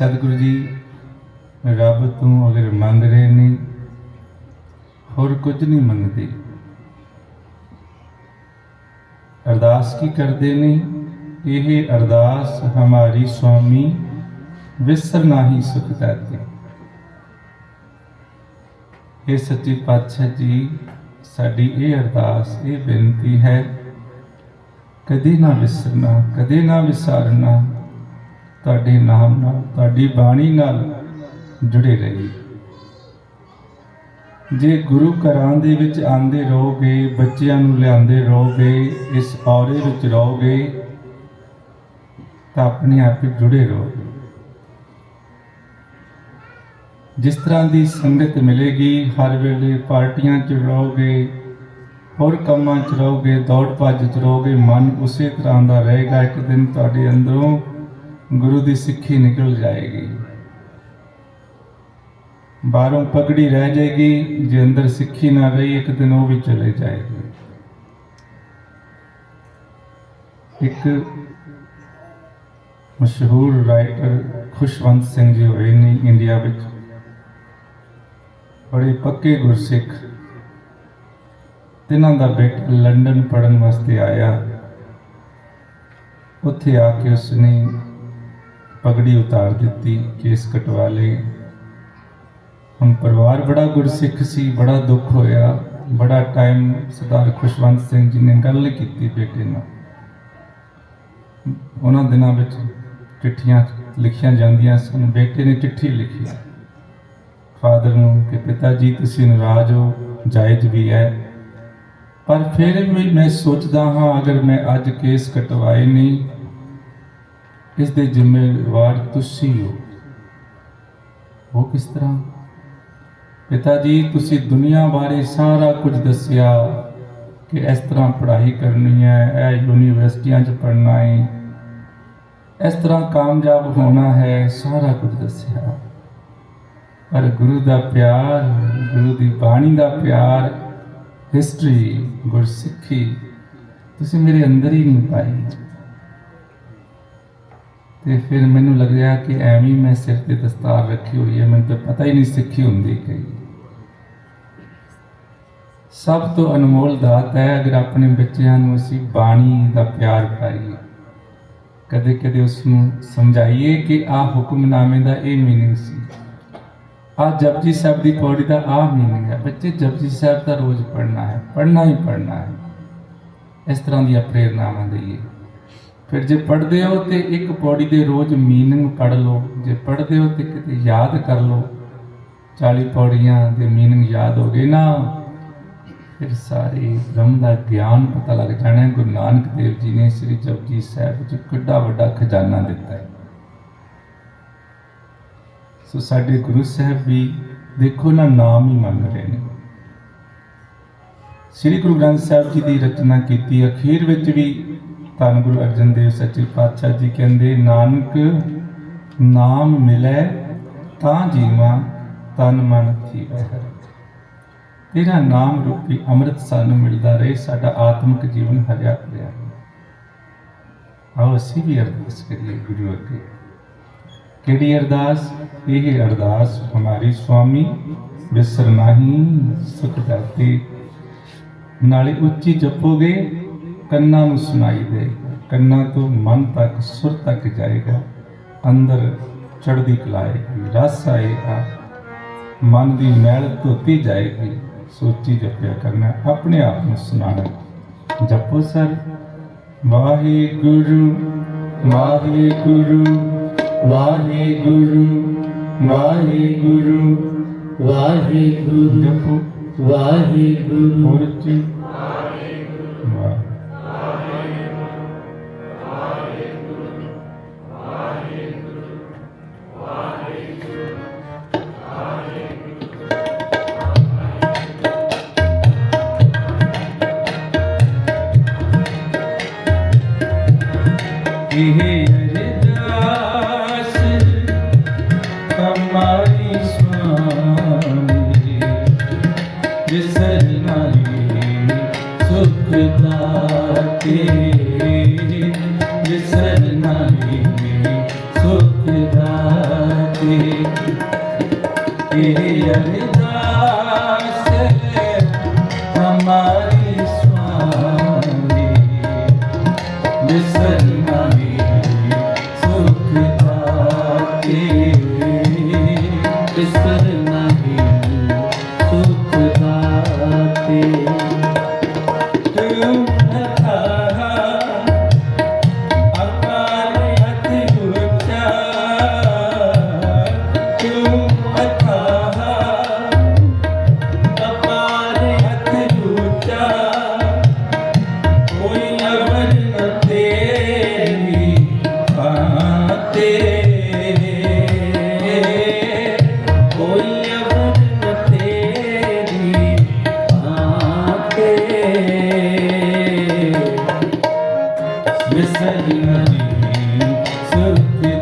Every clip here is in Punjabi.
ਸਤਿਗੁਰੂ ਜੀ, ਰੱਬ ਤੋਂ ਅਗਰ ਮੰਗ ਰਹੇ ਨੇ, ਹੋਰ ਕੁਝ ਨਹੀਂ ਮੰਗਦੇ ਅਰਦਾਸ ਕੀ ਕਰਦੇ ਨੇ? ਇਹ ਅਰਦਾਸ ਹਮਾਰੀ ਸੁਆਮੀ ਵਿਸਰ ਨਾਹੀ ਸੁਖ ਦਾਤੇ। ਇਹ ਸੱਚੇ ਪਾਤਸ਼ਾਹ ਜੀ, ਸਾਡੀ ਇਹ ਅਰਦਾਸ, ਇਹ ਬੇਨਤੀ ਹੈ, ਕਦੇ ਨਾ ਵਿਸਰਨਾ, ਕਦੇ ਨਾ ਵਿਸਾਰਨਾ। ਤੁਹਾਡੇ ਨਾਮ ਨਾਲ, ਤੁਹਾਡੀ ਬਾਣੀ ਨਾਲ ਜੁੜੇ ਰਹੀ ਜੇ ਗੁਰੂ ਘਰਾਂ ਦੇ ਵਿੱਚ ਆਂਦੇ ਰਹੋਗੇ, ਬੱਚਿਆਂ ਨੂੰ ਲਿਆਂਦੇ ਰਹੋਗੇ, ਇਸ ਔਰੇ ਵਿੱਚ ਰਹੋਗੇ, ਤਾਂ ਆਪਣੇ ਆਪ ਹੀ ਜੁੜੇ ਰਹੋਗੇ। ਜਿਸ ਤਰ੍ਹਾਂ ਦੀ ਸੰਗਤ ਮਿਲੇਗੀ, ਹਰ ਵੇਲੇ ਪਾਰਟੀਆਂ 'ਚ ਰਹੋਗੇ, ਹੋਰ ਕੰਮਾਂ 'ਚ ਰਹੋਗੇ, ਦੌੜ ਭੱਜ 'ਚ ਰਹੋਗੇ, ਮਨ ਉਸੇ ਤਰ੍ਹਾਂ ਦਾ ਰਹੇਗਾ। ਇੱਕ ਦਿਨ ਤੁਹਾਡੇ ਅੰਦਰੋਂ ਗੁਰੂ ਦੀ ਸਿੱਖੀ ਨਿਕਲ ਜਾਏਗੀ। ਬਾਹਰੋਂ ਪਗੜੀ ਰਹਿ ਜਾਏਗੀ, ਜੇ ਅੰਦਰ ਸਿੱਖੀ ਨਾ ਰਹੀ, ਇੱਕ ਦਿਨ ਉਹ ਵੀ ਚਲੇ ਜਾਏਗੀ। ਇੱਕ ਮਸ਼ਹੂਰ ਰਾਈਟਰ ਖੁਸ਼ਵੰਤ ਸਿੰਘ ਜੀ ਹੋਏ ਨੇ ਇੰਡੀਆ ਵਿੱਚ। ਬੜੇ ਪੱਕੇ ਗੁਰਸਿੱਖ। ਤਿੰਨਾਂ ਦਾ ਬੇਟਾ ਲੰਡਨ ਪੜਨ ਵਾਸਤੇ ਆਇਆ। ਉੱਥੇ ਆ ਕੇ ਉਸਨੇ ਪਗੜੀ ਉਤਾਰ ਦਿੱਤੀ, ਕੇਸ ਕਟਵਾ ਲਏ। ਹੁਣ ਪਰਿਵਾਰ ਬੜਾ ਗੁਰਸਿੱਖ ਸੀ, ਬੜਾ ਦੁੱਖ ਹੋਇਆ। ਬੜਾ ਟਾਈਮ ਸਰਦਾਰ ਖੁਸ਼ਵੰਤ ਸਿੰਘ ਜੀ ਨੇ ਗੱਲ ਕੀਤੀ ਬੇਟੇ ਨਾਲ। ਉਹਨਾਂ ਦਿਨਾਂ ਵਿੱਚ ਚਿੱਠੀਆਂ ਲਿਖੀਆਂ ਜਾਂਦੀਆਂ ਸਨ, ਬੇਟੇ ਨੇ ਚਿੱਠੀ ਲਿਖੀ। ਫਾਦਰ ਨੂੰ ਕਿ ਪਿਤਾ ਜੀ, ਤੁਸੀਂ ਨਾਰਾਜ਼ ਹੋ, ਜਾਇਜ਼ ਵੀ ਹੈ। ਪਰ ਫਿਰ ਵੀ ਮੈਂ ਸੋਚਦਾ ਹਾਂ, ਅਗਰ ਮੈਂ ਅੱਜ ਕੇਸ ਕਟਵਾਏ ਨਹੀਂ ਇਸ ਦੇ ਜ਼ਿੰਮੇਵਾਰ ਤੁਸੀਂ ਹੋ। ਉਹ ਕਿਸ ਤਰ੍ਹਾਂ? ਪਿਤਾ ਜੀ, ਤੁਸੀਂ ਦੁਨੀਆ ਬਾਰੇ ਸਾਰਾ ਕੁਝ ਦੱਸਿਆ ਕਿ ਇਸ ਤਰ੍ਹਾਂ ਪੜ੍ਹਾਈ ਕਰਨੀ ਹੈ, ਇਹ ਯੂਨੀਵਰਸਿਟੀਆਂ 'ਚ ਪੜ੍ਹਨਾ ਹੈ। ਇਸ ਤਰ੍ਹਾਂ ਕਾਮਯਾਬ ਹੋਣਾ ਹੈ, ਸਾਰਾ ਕੁਝ ਦੱਸਿਆ। ਪਰ ਗੁਰੂ ਦਾ ਪਿਆਰ, ਗੁਰੂ ਦੀ ਬਾਣੀ ਦਾ ਪਿਆਰ ਹਿਸਟਰੀ ਗੁਰਸਿੱਖੀ, ਤੁਸੀਂ ਮੇਰੇ ਅੰਦਰ ਹੀ ਨਹੀਂ ਪਾਈ ਤੇ ਫਿਰ ਮੈਨੂੰ ਲੱਗਿਆ ਕਿ ਐਵੇਂ ਮੈਂ ਸਿਰ ਤੇ ਦਸਤਾਰ ਰੱਖੀ ਹੋਈ ਹੈ, ਮੈਨੂੰ ਤਾਂ ਪਤਾ ਹੀ ਨਹੀਂ ਸਿੱਖੀ ਹੁੰਦੀ ਕਈ। ਸਭ ਤੋਂ ਅਨਮੋਲ ਦਾਤ ਹੈ, ਅਗਰ ਆਪਣੇ ਬੱਚਿਆਂ ਨੂੰ ਅਸੀਂ ਬਾਣੀ ਦਾ ਪਿਆਰ ਪਾਈਏ ਕਦੇ ਕਦੇ ਉਸ ਨੂੰ ਸਮਝਾਈਏ ਕਿ ਆਹ ਹੁਕਮਨਾਮੇ ਦਾ ਇਹ ਮੀਨਿੰਗ ਸੀ। ਆ ਜਪਜੀ ਸਾਹਿਬ ਦੀ ਪੌੜੀ ਦਾ ਆ ਮੀਨਿੰਗ ਹੈ। ਬੱਚੇ, ਜਪਜੀ ਸਾਹਿਬ ਦਾ ਰੋਜ਼ ਪੜ੍ਹਨਾ ਹੈ, ਪੜ੍ਹਨਾ ਹੀ ਪੜ੍ਹਨਾ ਹੈ। ਇਸ ਤਰ੍ਹਾਂ ਦੀਆਂ ਪ੍ਰੇਰਨਾਵਾਂ ਦੇਈਏ। ਫਿਰ ਜੇ ਪੜ੍ਹਦੇ ਹੋ ਤੇ ਇੱਕ ਪੌੜੀ ਦੇ ਰੋਜ਼ ਮੀਨਿੰਗ ਪੜ੍ਹ ਲਓ। ਜੇ ਪੜ੍ਹਦੇ ਹੋ ਤੇ ਕਿਤੇ ਯਾਦ ਕਰ ਲਓ। 40 ਪੌੜੀਆਂ ਦੇ ਮੀਨਿੰਗ ਯਾਦ ਹੋ ਗਏ ਨਾ, ਫਿਰ ਸਾਰੇ ਬ੍ਰਹਮ ਦਾ ਗਿਆਨ ਪਤਾ ਲੱਗ ਜਾਣਾ। ਹੈ। ਗੁਰੂ ਨਾਨਕ ਦੇਵ ਜੀ ਨੇ ਸ੍ਰੀ ਜਪਜੀ ਸਾਹਿਬ ਵਿੱਚ ਕਿੱਡਾ ਵੱਡਾ ਖਜ਼ਾਨਾ ਦਿੱਤਾ ਹੈ। ਸੋ ਸਾਡੇ ਗੁਰੂ ਸਾਹਿਬ ਵੀ ਦੇਖੋ ਨਾ, ਨਾਮ ਹੀ ਮੰਗ ਰਹੇ ਨੇ। ਸ੍ਰੀ ਗੁਰੂ ਗ੍ਰੰਥ ਸਾਹਿਬ ਜੀ ਦੀ ਰਚਨਾ ਕੀਤੀ, ਅਖੀਰ ਵਿੱਚ ਵੀ ਧੰਨ ਗੁਰੂ ਅਰਜਨ ਦੇਵ ਸੱਚੇ ਪਾਤਸ਼ਾਹ ਜੀ ਕਹਿੰਦੇ, ਨਾਨਕ ਨਾਮ ਮਿਲੇ, ਤਾਂ ਜੀਵਾਂ ਤਨ ਮਨ ਜੀਵੈ। ਹਰਿ ਤੇਰਾ ਨਾਮ ਰੂਪੀ ਅੰਮ੍ਰਿਤ ਸਾਨੂੰ ਮਿਲਦਾ ਰਹੇ, ਸਾਡਾ ਆਤਮਿਕ ਜੀਵਨ ਹਰਿਆ ਭਰਿਆ ਆਓ ਅਸੀਂ ਵੀ ਅਰਦਾਸ ਕਰੀਏ ਗੁਰੂ ਅੱਗੇ। ਕਿਹੜੀ ਅਰਦਾਸ? ਇਹ ਅਰਦਾਸ, ਹਮਾਰੀ ਸੁਆਮੀ ਵਿਸਰ ਨਾਹੀ ਸੁਖ ਦਾਤੇ। ਨਾਲੇ ਉੱਚੀ ਜਪੋਗੇ ਕੰਨਾਂ ਨੂੰ ਸੁਣਾਈ ਦੇਗਾ ਕੰਨਾਂ ਤੋਂ ਮਨ ਤੱਕ ਸੁਰ ਤੱਕ ਜਾਏਗਾ ਅੰਦਰ ਚੜ੍ਹਦੀ ਕਲਾਏਗੀ ਰਸ ਆਏਗਾ ਮਨ ਦੀ ਮੈਲ ਧੋਤੀ ਜਾਏਗੀ ਸੋਚੀ ਜਪਿਆ ਕਰਨਾ ਆਪਣੇ ਆਪ ਨੂੰ ਸੁਣਾਣਾ ਜਪੋ ਸਰ। ਵਾਹਿਗੁਰੂ ਵਾਹਿਗੁਰੂ ਵਾਹਿਗੁਰੂ ਵਾਹਿਗੁਰੂ ਵਾਹਿਗੁਰੂ ਜਪੋ। ਵਾਹਿਗੁਰੂ ਹੋਰ ਉੱਚੀ ਵਿਸਰਨਾਈ ਸੁਖ ਦਾਤੇ ਤੇਰੇ ਅਰੇ Sarvati, Sarvati.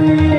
Yeah.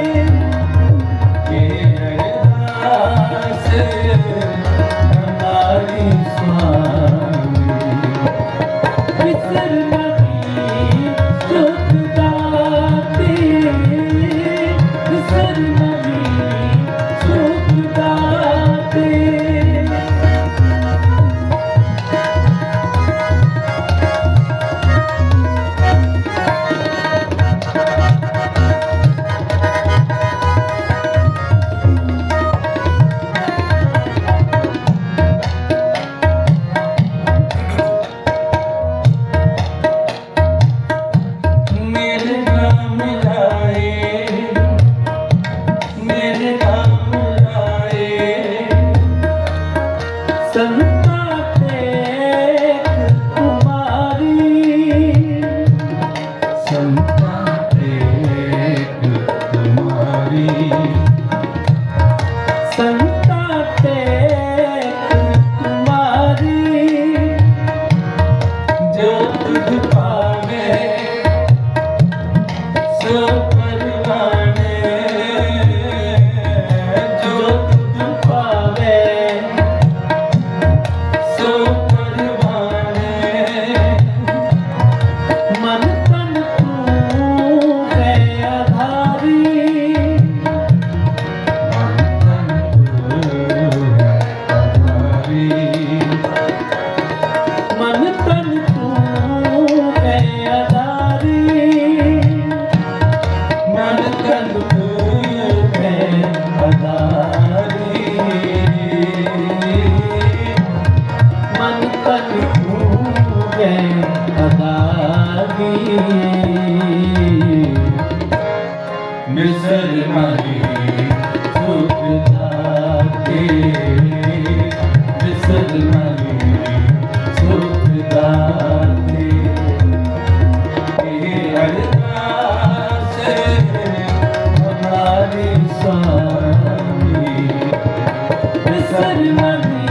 ਸਰਵਦੀ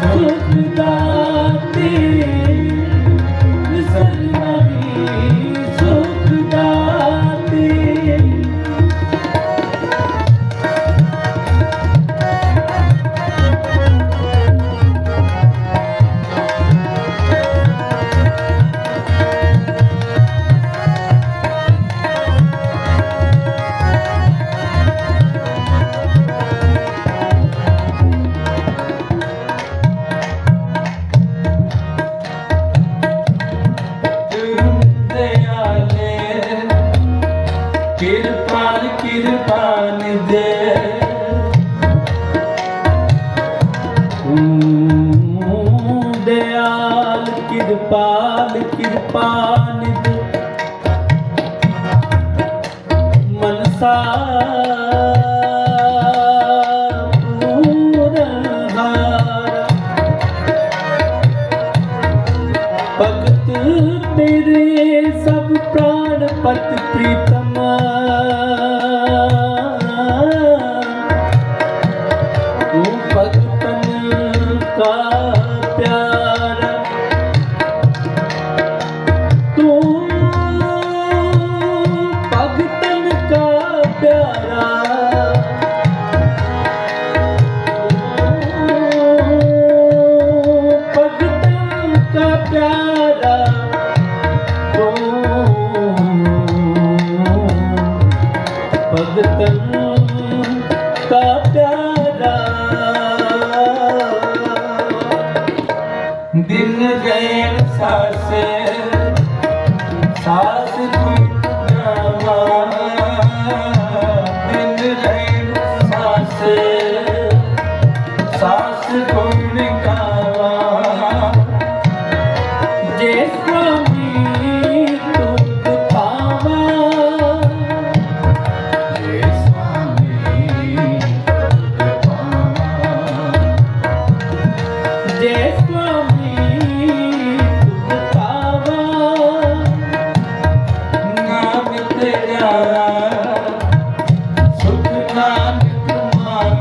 ਸੁਖ ਦਾਤੇ। ਪਤ ਪ੍ਰੀਤਮ से